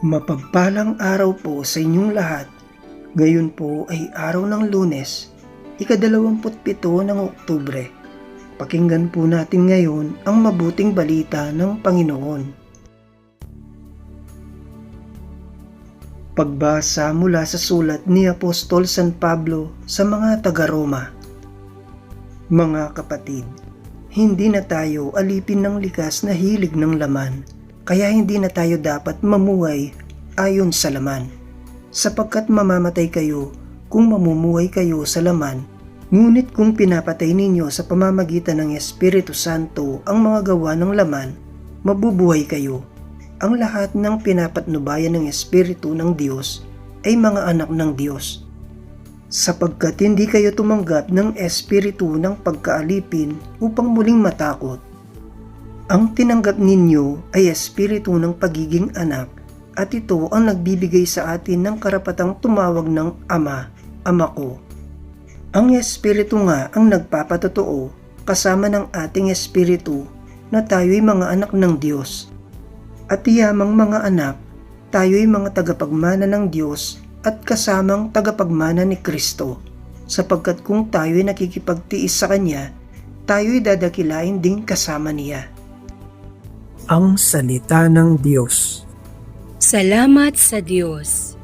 Mapagpalang araw po sa inyong lahat. Ngayon po ay araw ng lunes, ikadalawamputpito ng Oktubre. Pakinggan po natin ngayon ang mabuting balita ng Panginoon. Pagbasa mula sa sulat ni Apostol San Pablo sa mga taga-Roma. Mga kapatid, hindi na tayo alipin ng likas na hilig ng laman, kaya hindi na tayo dapat mamuhay ayon sa laman. Sapagkat mamamatay kayo kung mamumuhay kayo sa laman, ngunit kung pinapatay ninyo sa pamamagitan ng Espiritu Santo ang mga gawa ng laman, mabubuhay kayo. Ang lahat ng pinapatnubayan ng Espiritu ng Diyos ay mga anak ng Diyos sapagkat hindi kayo tumanggap ng espiritu ng pagkaalipin upang muling matakot. Ang tinanggap ninyo ay espiritu ng pagiging anak at ito ang nagbibigay sa atin ng karapatang tumawag ng Ama, Ama ko. Ang espiritu nga ang nagpapatotoo kasama ng ating espiritu na tayo'y mga anak ng Diyos. At yamang mga anak, tayo'y mga tagapagmana ng Diyos at kasamang tagapagmana ni Kristo, sapagkat kung tayo'y nakikipagtiis sa Kanya, tayo'y dadakilain ding kasama niya. Ang Salita ng Diyos Salamat sa Diyos.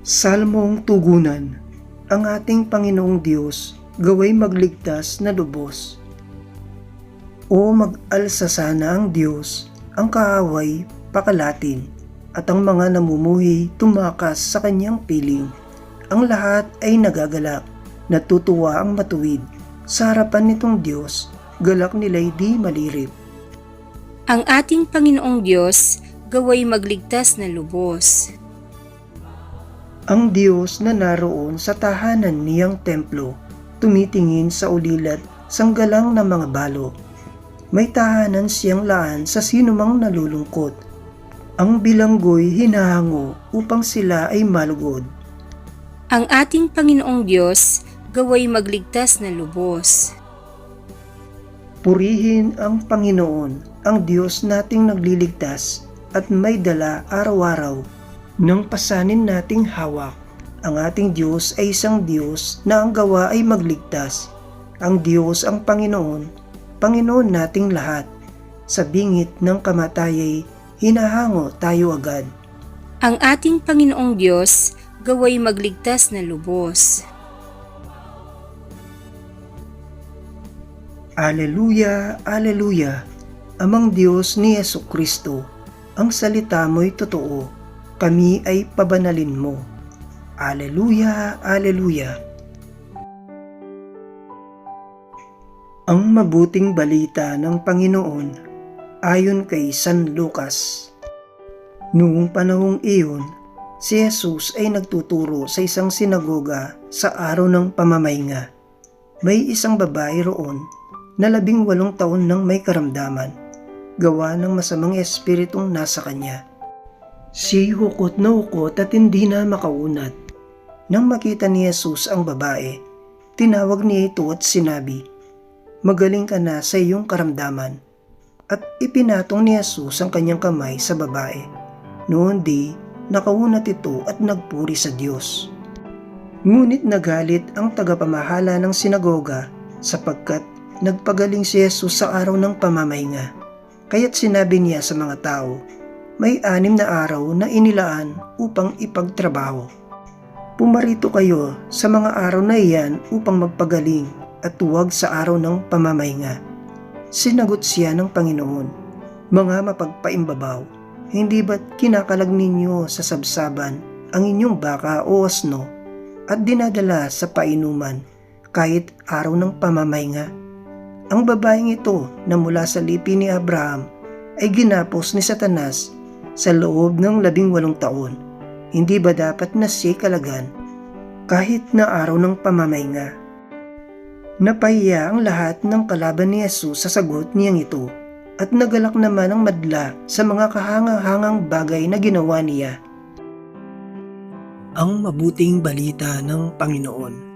Salmong Tugunan Ang ating Panginoong Diyos, gaway magligtas na lubos. O mag-alsa sana ang Diyos, ang kaaway pakalatin, at ang mga namumuhi tumakas sa kanyang piling. Ang lahat ay nagagalak, natutuwa ang matuwid. Sa harapan nitong Diyos, galak nila'y di malirip. Ang ating Panginoong Diyos, gaway magligtas na lubos. Ang Diyos na naroon sa tahanan niyang templo, tumitingin sa ulilat sanggalang ng mga balo. May tahanan siyang laan sa sinumang nalulungkot. Ang bilanggoy hinahango upang sila ay malugod. Ang ating Panginoong Diyos, gaway magligtas na lubos. Purihin ang Panginoon, ang Diyos nating nagliligtas at may dala araw-araw ng pasanin nating hawak. Ang ating Diyos ay isang Diyos na ang gawa ay magligtas. Ang Diyos ang Panginoon, Panginoon nating lahat. Sa bingit ng kamatayay, hinahango tayo agad. Ang ating Panginoong Diyos, gaway magligtas na lubos. Aleluya, Aleluya, Amang Diyos ni Yesu Kristo, ang salita mo'y totoo, kami ay pabanalin mo. Aleluya, Aleluya. Ang mabuting balita ng Panginoon ayon kay San Lucas. Noong panahong iyon, si Jesus ay nagtuturo sa isang sinagoga sa araw ng pamamahinga. May isang babae roon na labing walong taon nang may karamdaman, gawa ng masamang espiritong nasa kanya. Si hukot na hukot at hindi na makaunat. Nang makita ni Jesus ang babae, tinawag niya ito at sinabi, Magaling ka na sa iyong karamdaman. At ipinatong ni Jesus ang kanyang kamay sa babae. Noon di, nakaunat ito at nagpuri sa Diyos. Ngunit nagalit ang tagapamahala ng sinagoga sapagkat nagpagaling si Jesus sa araw ng pamamahinga. Kaya't sinabi niya sa mga tao, may anim na araw na inilaan upang ipagtrabaho. Pumarito kayo sa mga araw na iyan upang magpagaling at huwag sa araw ng pamamahinga. Sinagot siya ng Panginoon, Mga mapagpaimbabaw, hindi ba't kinakalag ninyo sa sabsaban ang inyong baka o asno at dinadala sa painuman kahit araw ng pamamahinga? Ang babaeng ito na mula sa lipi ni Abraham ay ginapos ni Satanas sa loob ng labing walong taon. Hindi ba dapat na siya kalagan kahit na araw ng pamamahinga? Napahiya ang lahat ng kalaban ni Jesus sa sagot niyang ito at nagalak naman ang madla sa mga kahangang-hangang bagay na ginawa niya. Ang mabuting balita ng Panginoon